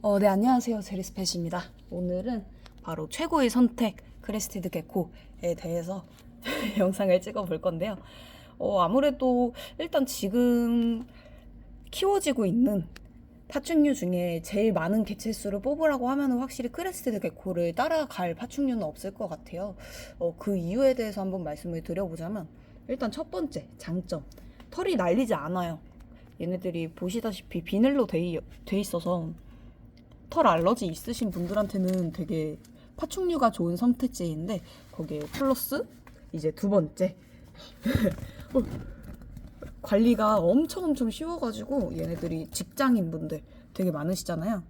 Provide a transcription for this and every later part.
어, 네, 안녕하세요. 제리스펫입니다. 오늘은 바로 최고의 선택 크레스티드 개코에 대해서 영상을 찍어 볼 건데요. 어, 아무래도 일단 지금 키워지고 있는 파충류 중에 제일 많은 개체수를 뽑으라고 하면 확실히 크레스티드 개코를 따라갈 파충류는 없을 것 같아요. 어, 그 이유에 대해서 한번 말씀을 드려보자면 일단 첫 번째 장점 털이 날리지 않아요. 얘네들이 보시다시피 비늘로 돼, 있- 돼 있어서 털 알러지 있으신 분들한테는 되게 파충류가 좋은 선택지인데 거기에 플러스 이제 두 번째 어, 관리가 엄청 엄청 쉬워가지고 얘네들이 직장인 분들 되게 많으시잖아요.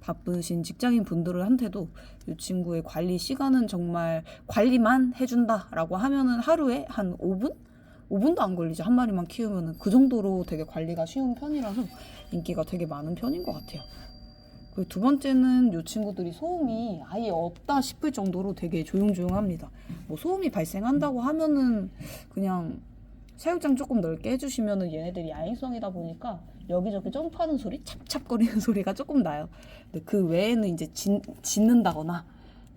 바쁘신 직장인 분들한테도 이 친구의 관리 시간은 정말 관리만 해준다라고 하면은 하루에 한 5분? 5분도 안 걸리죠. 한 마리만 키우면은 그 정도로 되게 관리가 쉬운 편이라서 인기가 되게 많은 편인 것 같아요. 그리고 두 번째는 이 친구들이 소음이 아예 없다 싶을 정도로 되게 조용조용합니다. 뭐 소음이 발생한다고 하면은 그냥 사육장 조금 넓게 해주시면은 얘네들이 야행성이다 보니까 여기저기 점프하는 소리, 찹찹거리는 소리가 조금 나요. 근데 그 외에는 이제 짖, 짖는다거나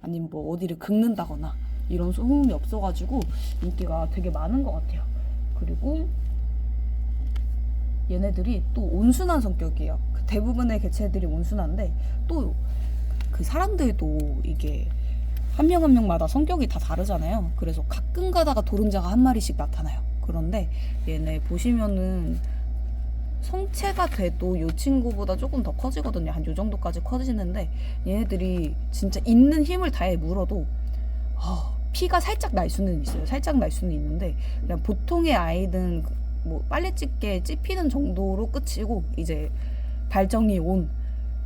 아니면 뭐 어디를 긁는다거나 이런 소음이 없어가지고 인기가 되게 많은 것 같아요. 그리고 얘네들이 또 온순한 성격이에요. 그 대부분의 개체들이 온순한데 또 그 사람들도 이게 한명한 명마다 성격이 다 다르잖아요. 그래서 가끔 가다가 도른자가 한 마리씩 나타나요. 그런데 얘네 보시면은 성체가 돼도 이 친구보다 조금 더 커지거든요. 한 요 정도까지 커지는데 얘네들이 진짜 있는 힘을 다해 물어도 어, 피가 살짝 날 수는 있어요. 살짝 날 수는 있는데 그냥 보통의 아이든 뭐 빨래 찢게 찝히는 정도로 끝이고 이제 발정이 온,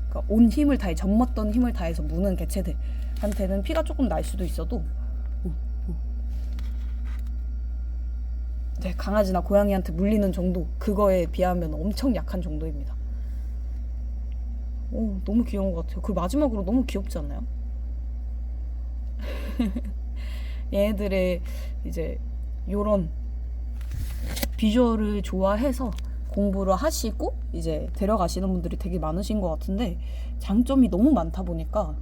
그러니까 온 힘을 다해 젖먹던 힘을 다해서 무는 개체들한테는 피가 조금 날 수도 있어도 오, 오. 네, 강아지나 고양이한테 물리는 정도 그거에 비하면 엄청 약한 정도입니다. 오, 너무 귀여운 것 같아요. 그 마지막으로 너무 귀엽지 않나요? 얘네들의 이제 요런 비주얼을 좋아해서 공부를 하시고 이제 데려가시는 분들이 되게 많으신 것 같은데 장점이 너무 많다 보니까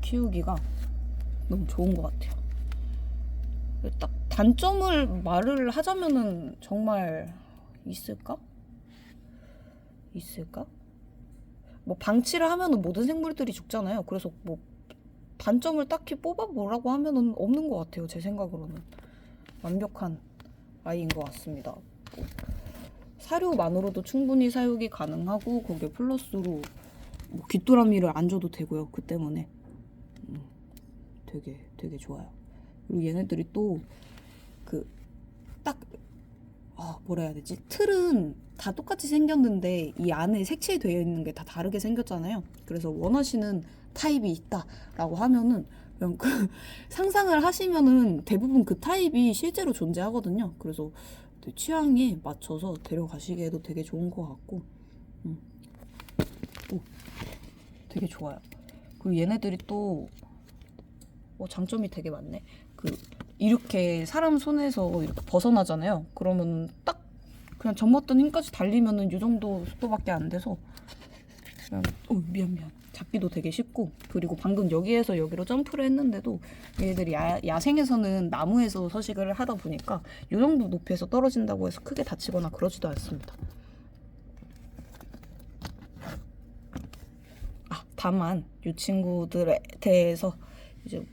키우기가 너무 좋은 것 같아요. 딱 단점을 말을 하자면은 정말 있을까? 있을까? 뭐 방치를 하면은 모든 생물들이 죽잖아요. 그래서 뭐 단점을 딱히 뽑아 보라고 하면은 없는 것 같아요. 제 생각으로는 완벽한 아이인 것 같습니다. 뭐 사료만으로도 충분히 사육이 가능하고 거기에 플러스로 뭐 귀뚜라미를 안 줘도 되고요. 그 때문에 음, 되게 되게 좋아요. 그리고 얘네들이 또 그 딱 아, 뭐라 해야 되지? 틀은 다 똑같이 생겼는데 이 안에 색칠되어 있는 게 다 다르게 생겼잖아요. 그래서 원하시는 타입이 있다라고 하면은 그냥 그 상상을 하시면은 대부분 그 타입이 실제로 존재하거든요. 그래서 내 취향에 맞춰서 데려가시기에도 되게 좋은 것 같고, 음. 오, 되게 좋아요. 그리고 얘네들이 또 어, 장점이 되게 많네. 그 이렇게 사람 손에서 이렇게 벗어나잖아요. 그러면 딱 그냥 젖먹던 힘까지 달리면은 이 정도 속도밖에 안 돼서 그냥 어 미안 미안 잡기도 되게 쉽고 그리고 방금 여기에서 여기로 점프를 했는데도 얘들이 야, 야생에서는 나무에서 서식을 하다 보니까 이 정도 높이에서 떨어진다고 해서 크게 다치거나 그러지도 않습니다. 아 다만 이 친구들에 대해서 이제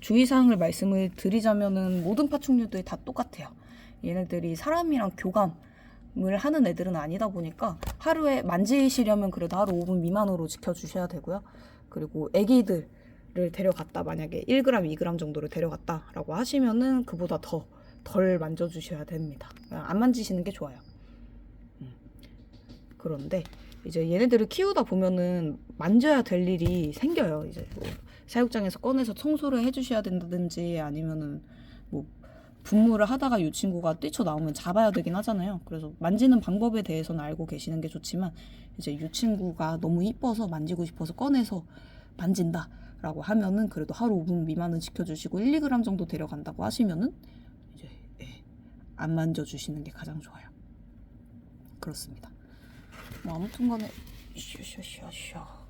주의사항을 말씀을 드리자면은 모든 파충류들이 다 똑같아요. 얘네들이 사람이랑 교감 을 하는 애들은 아니다 보니까 하루에 만지시려면 그래도 하루 5분 미만으로 지켜주셔야 되고요. 그리고 애기들을 데려갔다 만약에 1g, 2g 정도를 데려갔다라고 하시면은 그보다 더 덜 만져주셔야 됩니다. 안 만지시는 게 좋아요. 음. 그런데 이제 얘네들을 키우다 보면은 만져야 될 일이 생겨요. 이제 뭐 사육장에서 꺼내서 청소를 해주셔야 된다든지 아니면은 뭐 분무를 하다가 이 친구가 뛰쳐 나오면 잡아야 되긴 하잖아요. 그래서 만지는 방법에 대해서는 알고 계시는 게 좋지만 이제 이 친구가 너무 이뻐서 만지고 싶어서 꺼내서 만진다 라고 하면은 그래도 하루 5분 미만은 지켜주시고 1, 2g 정도 데려간다고 하시면은 이제 예, 안 만져주시는 게 가장 좋아요. 그렇습니다. 뭐 아무튼 간에 샤샤샤샤.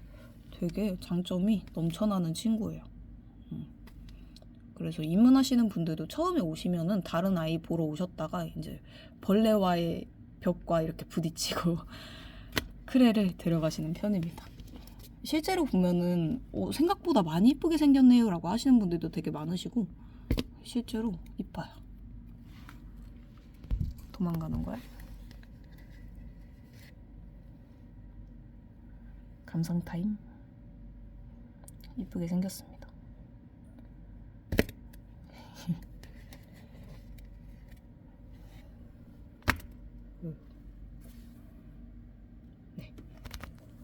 되게 장점이 넘쳐나는 친구예요. 음. 그래서 입문하시는 분들도 처음에 오시면은 다른 아이 보러 오셨다가 이제 벌레와의 벽과 이렇게 부딪히고 크레를 데려가시는 편입니다. 실제로 보면은 어, 생각보다 많이 이쁘게 생겼네요라고 하시는 분들도 되게 많으시고 실제로 이뻐요. 도망가는 거야? 감상 타임. 이쁘게 생겼습니다.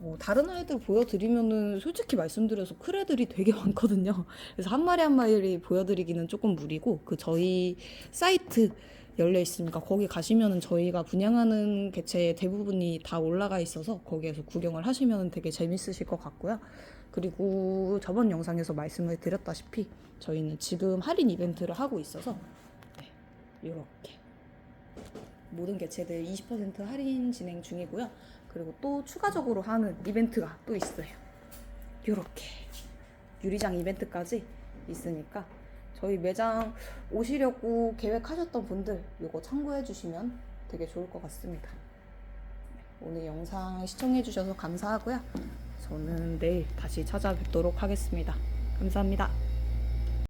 어, 다른 아이들 보여드리면은 솔직히 말씀드려서 크레들이 되게 많거든요. 그래서 한 마리 한 마리 보여드리기는 조금 무리고 그 저희 사이트 열려 있으니까 거기 가시면은 저희가 분양하는 개체 대부분이 다 올라가 있어서 거기에서 구경을 하시면 되게 재밌으실 것 같고요. 그리고 저번 영상에서 말씀을 드렸다시피 저희는 지금 할인 이벤트를 하고 있어서 네, 이렇게 모든 개체들 20% 할인 진행 중이고요. 그리고 또 추가적으로 하는 이벤트가 또 있어요. 이렇게 유리장 이벤트까지 있으니까 저희 매장 오시려고 계획하셨던 분들 이거 참고해 주시면 되게 좋을 것 같습니다. 네, 오늘 영상 시청해 주셔서 감사하고요. 저는 내일 다시 찾아뵙도록 하겠습니다. 감사합니다.